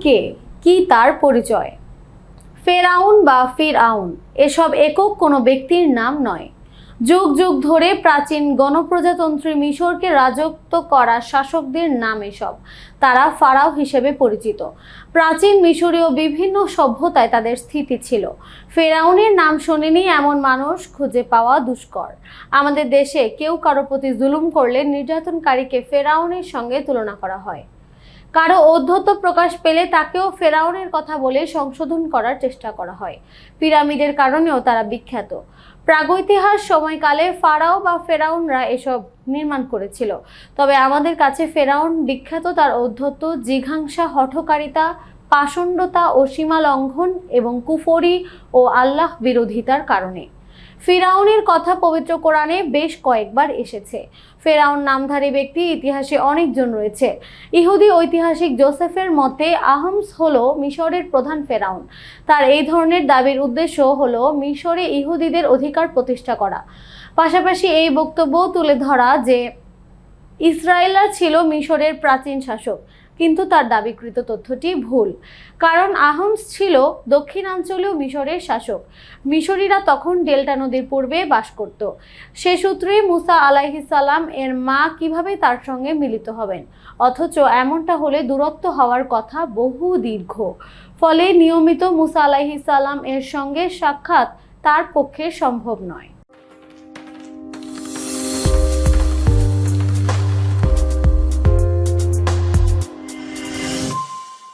কে? কি তার পরিচয়? ফেরাউন বা ফিরআউন, এসব একক কোনো ব্যক্তির নাম নয়। যুগ যুগ ধরে প্রাচীন গণপ্রজাতন্ত্রী মিশরকে রাজত্ব করা শাসকদের নাম এসব। তারা ফারাও হিসেবে পরিচিত। প্রাচীন মিশরীয় বিভিন্ন সভ্যতায় তাদের স্থিতি ছিল। ফেরাউনের নাম শোনেনি এমন মানুষ খুঁজে পাওয়া দুষ্কর। আমাদের দেশে কেউ কারও প্রতি জুলুম করলে নির্যাতনকারীকে ফেরাউনের সঙ্গে তুলনা করা হয়। কারও ঔদ্ধত্য প্রকাশ পেলে তাকেও ফেরাউনের কথা বলে সংশোধন করার চেষ্টা করা হয়। পিরামিডের কারণেও তারা বিখ্যাত। প্রাগৈতিহাস সময়কালে ফারাও বা ফেরাউনরা এসব নির্মাণ করেছিল। তবে আমাদের কাছে ফেরাউন বিখ্যাত তার ঔদ্ধত্য জিঘাংসা, হঠকারিতা, পাষণ্ডতা ও সীমা লঙ্ঘন এবং কুফরি ও আল্লাহ বিরোধিতার কারণে। ফিরাউনের কথা পবিত্র কোরআনে বেশ কয়েকবার এসেছে। ফেরাউন নামধারী ব্যক্তি, ইতিহাসে অনেকজন রয়েছে। ইহুদি ঐতিহাসিক জোসেফের মতে, আহমস হল মিশরের প্রধান ফেরাউন। তার এই ধরনের দাবির উদ্দেশ্য হল মিশরে ইহুদিদের অধিকার প্রতিষ্ঠা করা। পাশাপাশি এই বক্তব্য তুলে ধরা যে, ইসরায়েলরা ছিল মিশরের প্রাচীন শাসক। কিন্তু তার দাবিকৃত তথ্যটি ভুল। কারণ আহমস ছিল দক্ষিণাঞ্চলীয় মিশরের শাসক। মিশরীরা তখন ডেল্টা নদীর পূর্বে বাস করত। সে সূত্রে মুসা আলাইহিসাল্লাম এর মা কীভাবে তার সঙ্গে মিলিত হবেন? অথচ এমনটা হলে দূরত্ব হওয়ার কথা বহু দীর্ঘ। ফলে নিয়মিত মুসা আলাইহিসাল্লাম এর সঙ্গে সাক্ষাৎ তার পক্ষে সম্ভব নয়।